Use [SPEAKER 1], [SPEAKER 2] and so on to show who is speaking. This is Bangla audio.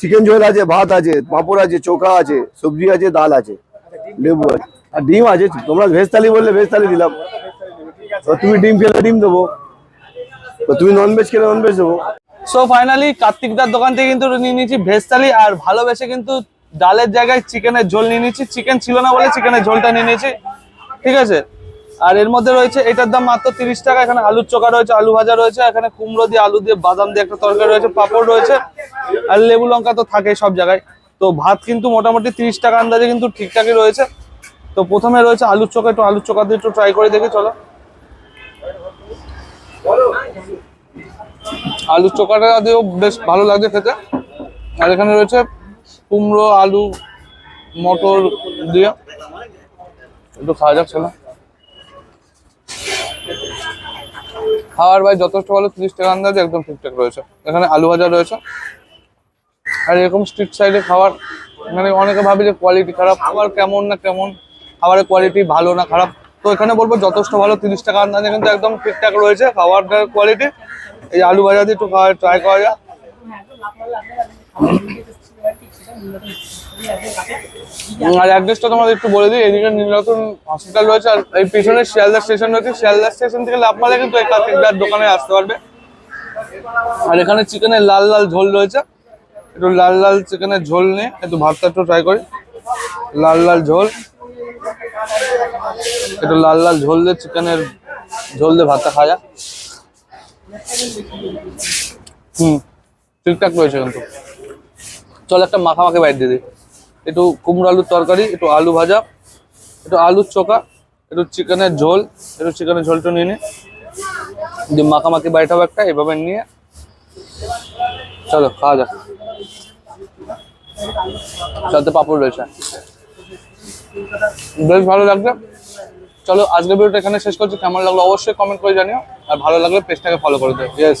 [SPEAKER 1] চিকেন ঝোল আছে, ভাত আছে, পাঁপড় আছে, চোখা আছে, সবজি আছে, ডাল আছে, লেবু আছে। আর ডিম আছে, তোমরা ভেজ থালি বললে ভেজ থালি দিলাম তুমি ডিম খেলে ডিম দেবো। তুমি নন ভেজ খেলে নন ভেজ দেবো
[SPEAKER 2] সো ফাইনালি কার্তিকদার দোকান থেকে কিন্তু নিয়ে নিয়েছি ভেজ থালি আর ভালোবেসে কিন্তু ডালের জায়গায় চিকেনের ঝোল নিয়ে নিয়েছি। চিকেন ছিল না বলে চিকেনের ঝোলটা নিয়ে নিয়েছি। ঠিক আছে? আর এর মধ্যে রয়েছে, এটার দাম মাত্র তিরিশ টাকা, এখানে আলুর চোখা রয়েছে, আলু ভাজা রয়েছে, এখানে কুমড়ো দিয়ে আলু দিয়ে বাদাম দিয়ে একটা তরকারি রয়েছে, পাঁপড় রয়েছে, আর লেবু লঙ্কা তো থাকে সব জায়গায়। তো ভাত কিন্তু মোটামুটি তিরিশ টাকা আন্দাজে কিন্তু ঠিকঠাকই রয়েছে। তো প্রথমে রয়েছে আলুর চোখা, একটু আলুর চোখা দিয়ে একটু ট্রাই করে দেখি, চলো। আলুর চোখাটা দিয়েও বেশ ভালো লাগছে খেতে। আর এখানে রয়েছে কুমড়ো, আলু, মটর দিয়ে। একটু খাওয়া যাক, চলো। খাওয়ার ভাই যথেষ্ট ভালো তিরিশ টাকা আন্দাজে একদম ঠিকঠাক রয়েছে। এখানে আলু ভাজা রয়েছে। আর এরকম স্ট্রিট সাইডে খাবার মানে অনেকে ভাবে যে কোয়ালিটি খারাপ, খাবার কেমন না কেমন, খাবারের কোয়ালিটি ভালো না খারাপ। তো এখানে বলব যথেষ্ট ভালো তিরিশ টাকা আন্দাজে কিন্তু একদম ঠিকঠাক রয়েছে খাবারটার কোয়ালিটি এই আলু ভাজা দিয়ে একটু ট্রাই করা যায় আর অ্যাড্রেসটা তোমাদের একটু বলে দিই, এদিকে নীলরতন হসপিটাল রয়েছে আর এই পিছনে শিয়ালদা স্টেশন রয়েছে। শিয়ালদা স্টেশন থেকে মারলে কিন্তু এই কার্তিকদার দোকানে আসতে পারবে। আর এখানে চিকেনের লাল লাল ঝোল রয়েছে। একটু লাল লাল চিকেনের ঝোল নিয়ে একটু ভাতটা একটু ট্রাই করি। লাল লাল ঝোল। একটু লাল লাল ঝোল দিয়ে চিকেনের ঝোল দিয়ে ভাতটা খাওয়া হুম। ঠিকঠাক রয়েছে কিন্তু। চল, একটা মাখামাখি বাইট দিয়ে দিই। একটু কুমড়ো আলুর তরকারি, একটু আলু ভাজা, একটু আলুর চোখা, একটু চিকেনের ঝোল, একটু চিকেনের ঝোলটা নিয়ে নিই দিয়ে মাখামাখি বাইট হবে একটা, এভাবে নিয়ে। চলো, খাওয়া যাক। সাথে পাপড় রয়েছে। বেশ ভালো লাগছে চলো, আজকের ভিডিওটা এখানে শেষ করছি। কেমন লাগল অবশ্যই কমেন্ট করে জানিও। আর ভালো লাগলে পেজটাকে ফলো করে দিও। ইয়েস